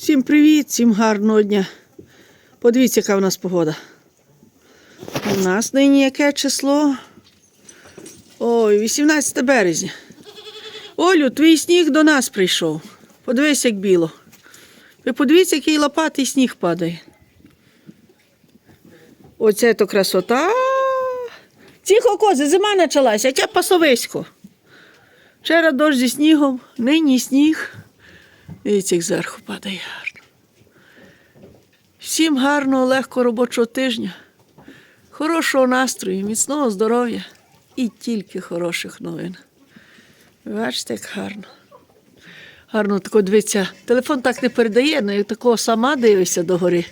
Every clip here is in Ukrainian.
Всім привіт, всім гарного дня. Подивіться, яка в нас погода. У нас нині яке число? Ой, 18 березня. Олю, твій сніг до нас прийшов. Подивись, як біло. Ви подивіться, який лопатий сніг падає. Оце то красота. Тихо, кози, зима почалася, яке пасовисько. Вчора дощ зі снігом, нині сніг. Дивіться, як зверху падає гарно. Всім гарного, легкого робочого тижня, хорошого настрою, міцного здоров'я і тільки хороших новин. Бачите, як гарно. Гарно тако дивиться. Телефон так не передає, але як такого сама дивишся догори.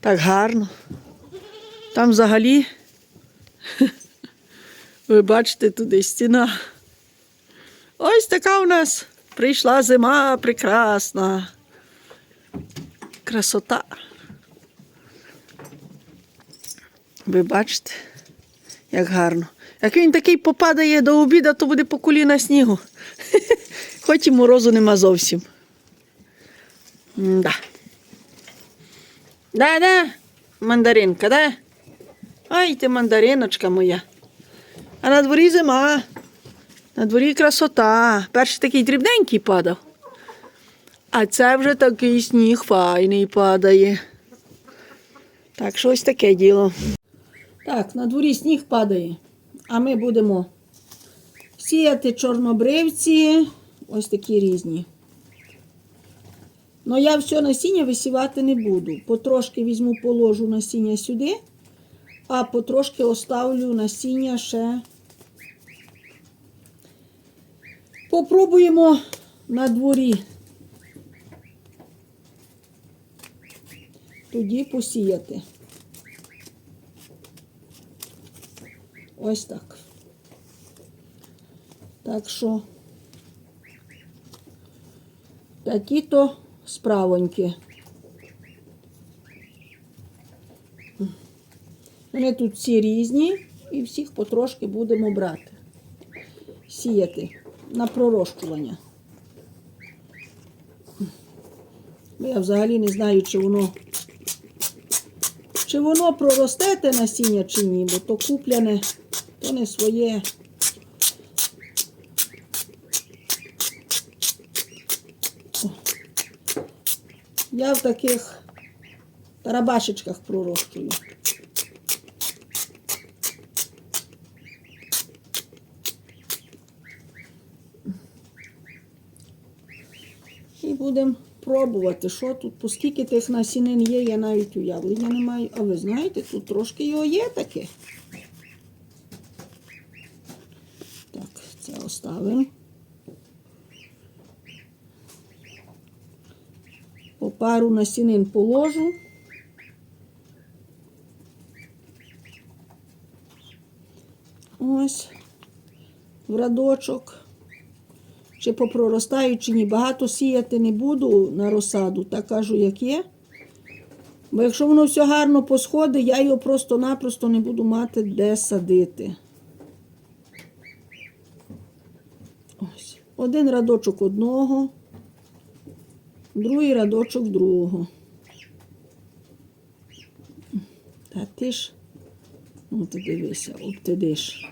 Так гарно. Там взагалі, ви бачите, туди стіна. Ось така у нас прийшла зима прекрасна. Красота. Ви бачите, як гарно. Як він такий попадає до обіду, то буде по коліна снігу. Хоч і морозу нема зовсім. Да. Да, да, мандаринка, да? Ай, ти мандариночка моя. А на дворі зима. На дворі красота. Перший такий дрібненький падав. А це вже такий сніг файний падає. Так, що ось таке діло. Так, на дворі сніг падає. А ми будемо сіяти чорнобривці, ось такі різні. Ну я все насіння висівати не буду. Потрошки візьму, положу насіння сюди, а потрошки оставлю насіння ще. Попробуємо на дворі. Тоді посіяти. Ось так. Так що такі-то справоньки. Вони тут всі різні і всіх потрошки будемо брати. Сіяти на пророщування. Я взагалі не знаю, чи воно чи воно проросте те насіння чи ні, бо то купляне, то не своє. Я в таких тарабашечках пророщую. Будемо пробувати, що тут, оскільки тих насінин є, я навіть уявлення не маю. А ви знаєте, тут трошки його є таке. Так, це оставимо. По пару насінин положу. Ось в радочок чи попроростаю, чи ні. Багато сіяти не буду на розсаду, так кажу, як є. Бо якщо воно все гарно посходить, я його просто-напросто не буду мати де садити. Ось. Один радочок одного, другий радочок другого. Та ти ж, ну ти дивися, обтидиш.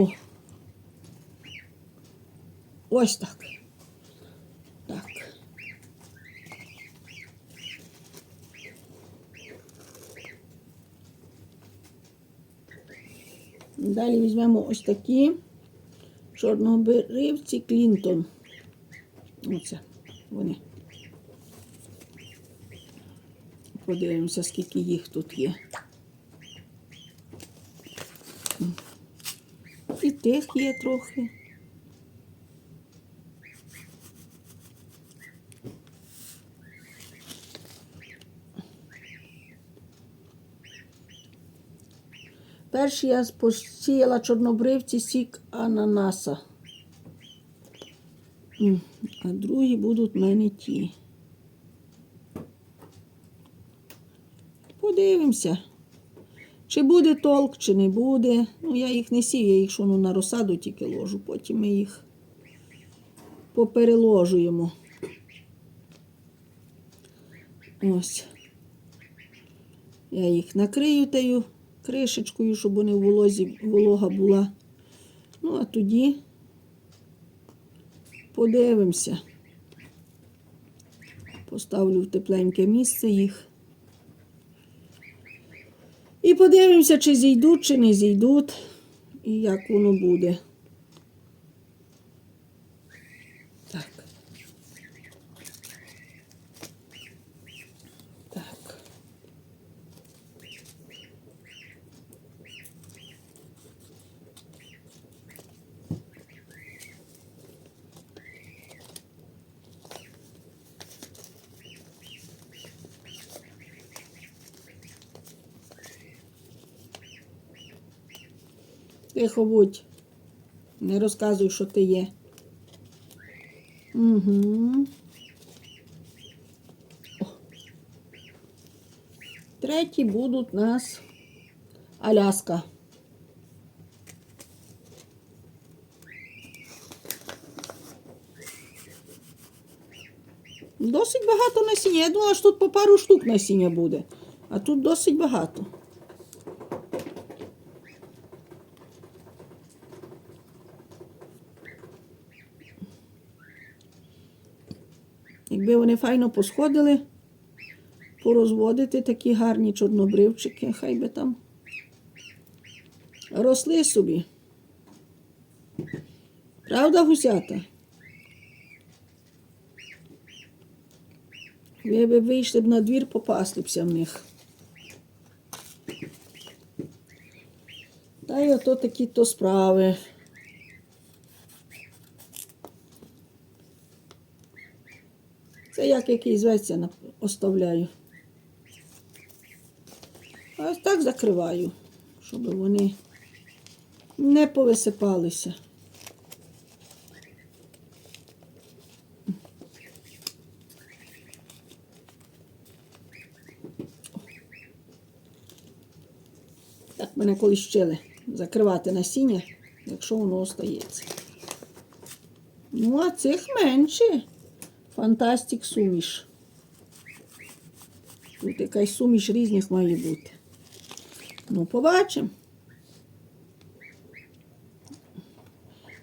О. Ось так. Так. Далі візьмемо ось такі чорнобривці Клінтон. Оце вони. Подивимося, скільки їх тут є. І тих є трохи. Перший я посіяла чорнобривці сік ананаса. А другі будуть в мене ті. Подивимося. Чи буде толк, чи не буде. Ну, я їх не сів, я їх шону на розсаду тільки ложу, потім ми їх попереложуємо. Ось. Я їх накрию тею кришечкою, щоб вони в волозі, волога була. Ну, а тоді подивимося. Поставлю в тепленьке місце їх. І подивимося, чи зійдуть, чи не зійдуть, і як воно буде. Тихо будь. Не розказуй, що ти є. Угу. Треті будуть нас Аляска. Досить багато насіння. Я думала, що тут по пару штук насіння буде. А тут досить багато. Якби вони файно посходили, порозводити такі гарні чорнобривчики, хай би там росли собі. Правда, гусята? Ви б вийшли б на двір, попаслися в них. Та й ото такі то справи. Це як якийсь зветься оставляю. Ось так закриваю, щоб вони не повисипалися. Так мене колись вчили закривати насіння, якщо воно остається. Ну, а цих менше. Фантастик суміш. Тут якась суміш різних має бути. Ну, побачимо.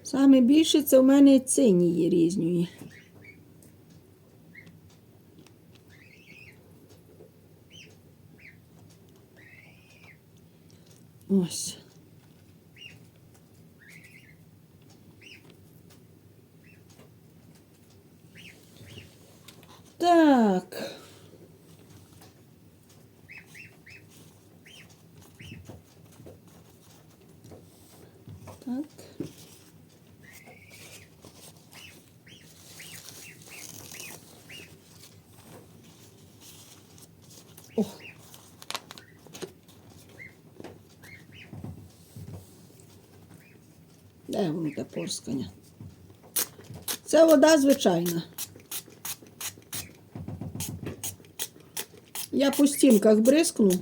Саме більше це в мене цинії різної. Ось. Так. Так. О. Де воно те порскання? Це вода звичайна. Я по стінках бризкну,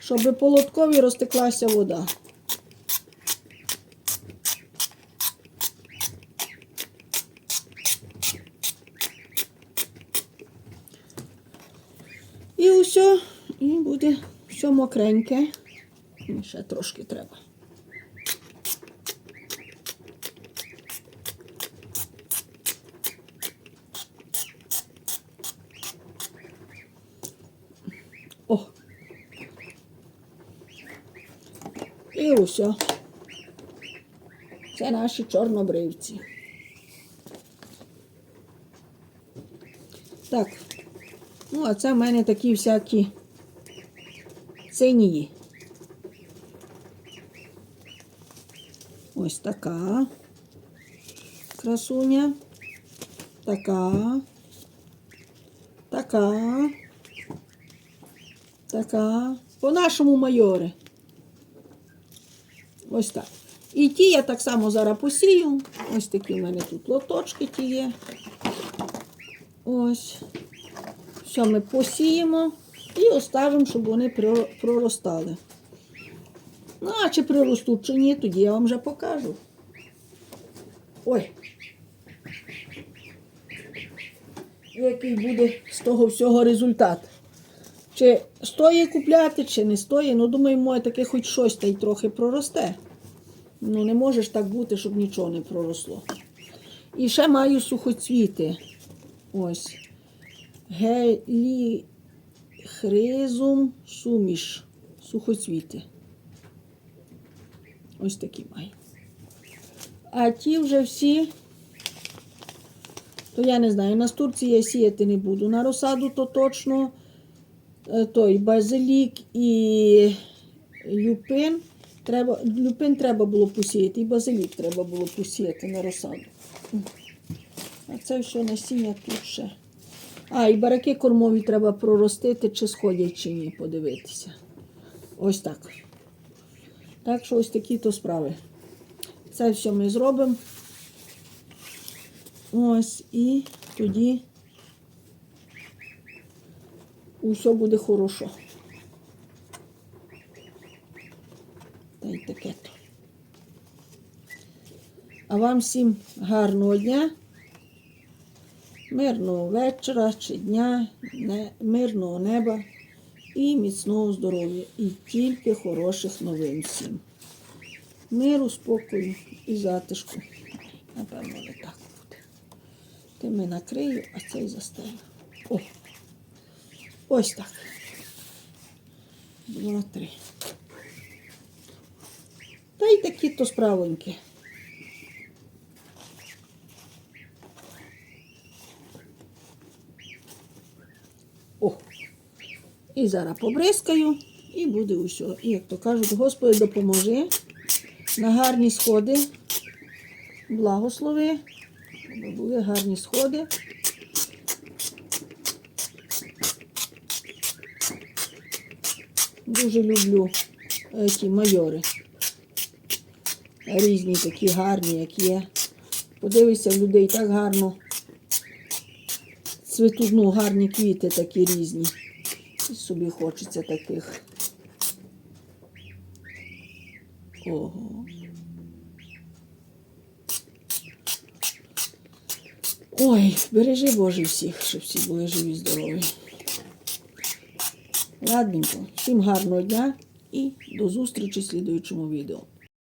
щоб по лоткові розтеклася вода. І усе, і буде все мокреньке. Ще трошки треба. І усе. Це наші чорнобривці. Так. Ну, а це в мене такі всякі цинії. Ось така. Красуня. Така. Така. Така. По-нашому майори. Ось так. І ті я так само зараз посію. Ось такі в мене тут лоточки ті є. Ось. Все ми посіємо і оставимо, щоб вони проростали. Ну, а чи приростуть, чи ні, тоді я вам вже покажу. Ой. Який буде з того всього результат? Чи стоїть купляти, чи не стоїть. Ну, думаю, моє таке хоч щось та й трохи проросте. Ну, не може ж так бути, щоб нічого не проросло. І ще маю сухоцвіти. Ось. Геліхризум суміш. Сухоцвіти. Ось такі маю. А ті вже всі, то я не знаю, на Турції я сіяти не буду. На розсаду то точно той базилік і люпин. Треба, люпин треба було посіяти, і базилік треба було посіяти на розсаду. А це все насіння тут ще. А, і бараки кормові треба проростити, чи сходять, чи ні, подивитися. Ось так. Так що ось такі то справи. Це все ми зробимо. Ось і тоді усе буде хорошо. Та й таке то. А вам всім гарного дня, мирного вечора чи дня, не, мирного неба і міцного здоров'я. І тільки хороших новин всім. Миру, спокою і затишку. Напевно, не так буде. Тими накрию, а цей застелю. О! Ось так. Два, три. Та й такі то справоньки. О! І зараз побризкаю, і буде усе. Як то кажуть, Господи, допоможи на гарні сходи. Благослови, були гарні сходи. Дуже люблю е, ті майори. Різні такі гарні, як є. Подивися, в людей так гарно цвітуть, ну, гарні квіти такі різні. І собі хочеться таких. Ого. Ой, бережи Боже всіх, щоб всі були живі, здорові. Ладненько, всім гарного дня і до зустрічі в слідуючому відео.